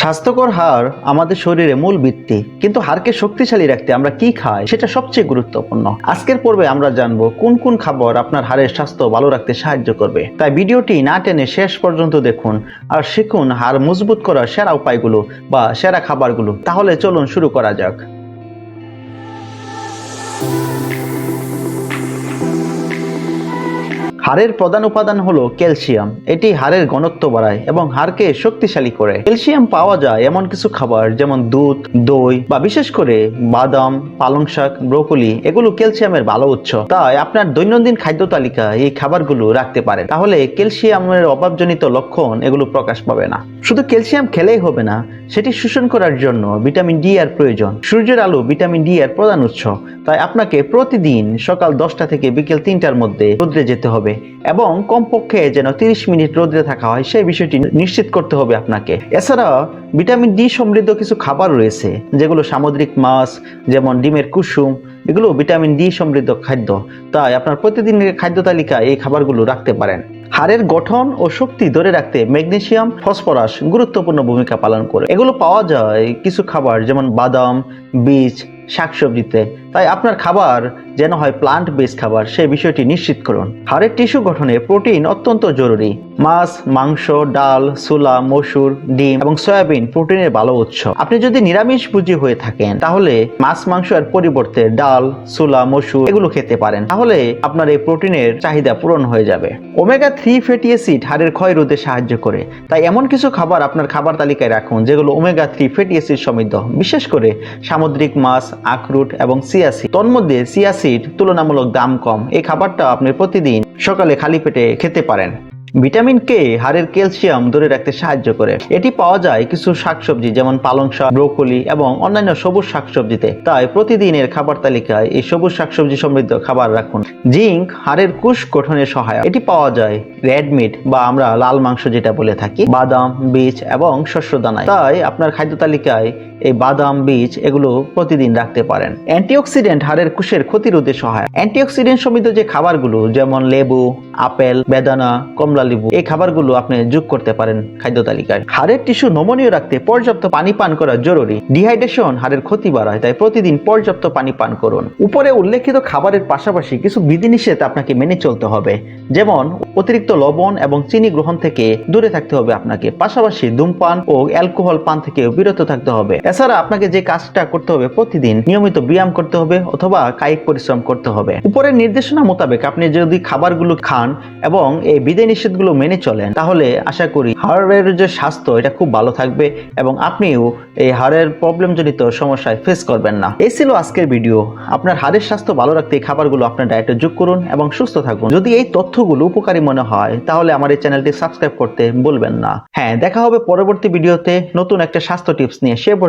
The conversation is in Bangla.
স্বাস্থ্যকর হাড় আমাদের শরীরে মূল ভিত্তি, কিন্তু হাড়কে শক্তিশালী রাখতে আমরা কি খাই সেটা সবচেয়ে গুরুত্বপূর্ণ। আজকের পর্বে আমরা জানব কোন কোন খাবার আপনার হাড়ের স্বাস্থ্য ভালো রাখতে সাহায্য করবে। তাই ভিডিওটি না টেনে শেষ পর্যন্ত দেখুন আর শিখুন হাড় মজবুত করার সেরা উপায়গুলো বা সেরা খাবারগুলো। তাহলে চলুন শুরু করা যাক। হাড়ের প্রধান উপাদান হলো ক্যালসিয়াম। এটি হাড়ের ঘনত্ব বাড়ায় এবং হাড়কে শক্তিশালী করে। ক্যালসিয়াম পাওয়া যায় এমন কিছু খাবার যেমন দুধ, দই বা বিশেষ করে বাদাম, পালং শাক, ব্রোকলি। এগুলো ক্যালসিয়ামের ভালো উৎস। তাই আপনার দৈনন্দিন খাদ্য তালিকায় এই খাবারগুলো রাখতে পারেন। তাহলে ক্যালসিয়ামের অভাবজনিত লক্ষণ এগুলো প্রকাশ পাবে না। শুধু ক্যালসিয়াম খেলেই হবে না সেটি শোষণ করার জন্য ভিটামিন ডি এর প্রয়োজন। সূর্যের আলো ভিটামিন ডি এর প্রধান উৎস। তাই আপনাকে প্রতিদিন সকাল দশটা থেকে বিকেল তিনটার মধ্যে রোদ্রে যেতে হবে এবং কমপক্ষে যেন তিরিশ মিনিট রোদ্রে থাকা হয়, সেই বিষয়টি নিশ্চিত করতে হবে আপনাকে। এছাড়া ভিটামিন ডি সমৃদ্ধ কিছু খাবার রয়েছে, যেগুলো সামুদ্রিক মাছ, যেমন ডিমের কুসুম, এগুলো ভিটামিন ডি সমৃদ্ধ খাদ্য। তাই আপনার প্রতিদিনের খাদ্য তালিকায় এই খাবারগুলো রাখতে পারেন। হাড়ের গঠন ও শক্তি ধরে রাখতে ম্যাগনেশিয়াম ফসফরাস গুরুত্বপূর্ণ ভূমিকা পালন করে। এগুলো পাওয়া যায় কিছু খাবার, যেমন বাদাম, বীজ, শাকসবজিতে। তাই আপনার খাবার যেন হয় প্লান্ট বেস খাবার, সেই বিষয়টি নিশ্চিত করুন। হাড়ের টিস্যু গঠনে প্রোটিন অত্যন্ত জরুরি। মাছ, মাংস, ডাল ছোলা মসুর, ডিম এবং সয়াবিন প্রোটিনের ভালো উৎস। আপনি যদি নিরামিষ বুঝি হয়ে থাকেন, তাহলে মাছ, মাংস এর পরিবর্তে ডাল ছোলা মসুর এগুলো খেতে পারেন। তাহলে আপনার এই প্রোটিনের চাহিদা পূরণ হয়ে যাবে। ওমেগা থ্রি ফ্যাটি অ্যাসিড হাড়ের ক্ষয় রোধে সাহায্য করে। তাই এমন কিছু খাবার আপনার খাবার তালিকায় রাখুন, যেগুলো ওমেগা থ্রি ফ্যাটি অ্যাসিড সমৃদ্ধ। বিশেষ করে সামুদ্রিক মাছ, আখরুট এবং সিয়াসিড। তন্মধ্যে সিয়াসিড তুলনামূলক দাম কম। এই খাবারটা আপনি প্রতিদিন সকালে খালি পেটে খেতে পারেন। ভিটামিন কে হাড়ের ক্যালসিয়াম ধরে রাখতে সাহায্য করে। এটি পাওয়া যায় কিছু শাকসবজি যেমন পালং শাক, ব্রোকলি এবং অন্যান্য সবুজ শাকসবজিতে। তাই প্রতিদিনের খাবার তালিকায় এই সবুজ শাকসবজি সমৃদ্ধ খাবার রাখুন। জিঙ্ক হাড়ের কোষ গঠনে সহায়ক। এটি পাওয়া যায় রেড মিট বা আমরা লাল মাংস যেটা বলে থাকি, বাদাম, বীজ এবং শস্য দানায় তাই আপনার খাদ্য তালিকায় এই বাদাম, বীজ এগুলো প্রতিদিন রাখতে পারেন। অ্যান্টিঅক্সিডেন্ট হাড়ের কোষের ক্ষতিরোধে সহায়ক। অ্যান্টিঅক্সিডেন্ট সমৃদ্ধ যে খাবারগুলো, যেমন লেবু, আপেল, বেদানা, কমলা লেবু, এই খাবারগুলো আপনি যোগ করতে পারেন খাদ্য তালিকায়। হাড়ের টিস্যু নমনীয় রাখতে পর্যাপ্ত পানি পান করা জরুরি। ডিহাইড্রেশন হাড়ের ক্ষতি বাড়ায়, তাই প্রতিদিন পর্যাপ্ত পানি পান করুন। উপরে উল্লেখিত খাবারের পাশাপাশি কিছু বিধিনিষেধ আপনাকে মেনে চলতে হবে, যেমন অতিরিক্ত লবণ এবং চিনি গ্রহণ থেকে দূরে থাকতে হবে আপনাকে। পাশাপাশি ধূমপান ও অ্যালকোহল পান থেকে বিরত থাকতে হবে। এছাড়া আপনাকে যে কাজটা করতে হবে প্রতিদিন, নিয়মিত ব্যায়াম করতে হবে অথবা কায়িক পরিশ্রম করতে হবে। উপরের নির্দেশনা মোতাবেক আপনি যদি খাবারগুলো খান এবং এই বিধি নিষেধগুলো মেনে চলেন, তাহলে আশা করি হাড়ের যে স্বাস্থ্য, এটা খুব ভালো থাকবে এবং আপনিও এই হাড়ের প্রবলেম জনিত সমস্যায় ফেস করবেন না। এই ছিল আজকের ভিডিও আপনার হাড়ের স্বাস্থ্য ভালো রাখতে এই খাবারগুলো আপনার ডায়েটে যোগ করুন এবং সুস্থ থাকুন। যদি এই তথ্যগুলো উপকারী মনে হয়, তাহলে আমার এই চ্যানেলটি সাবস্ক্রাইব করতে ভুলবেন না। হ্যাঁ দেখা হবে পরবর্তী ভিডিওতে নতুন একটা স্বাস্থ্য টিপস নিয়ে। সে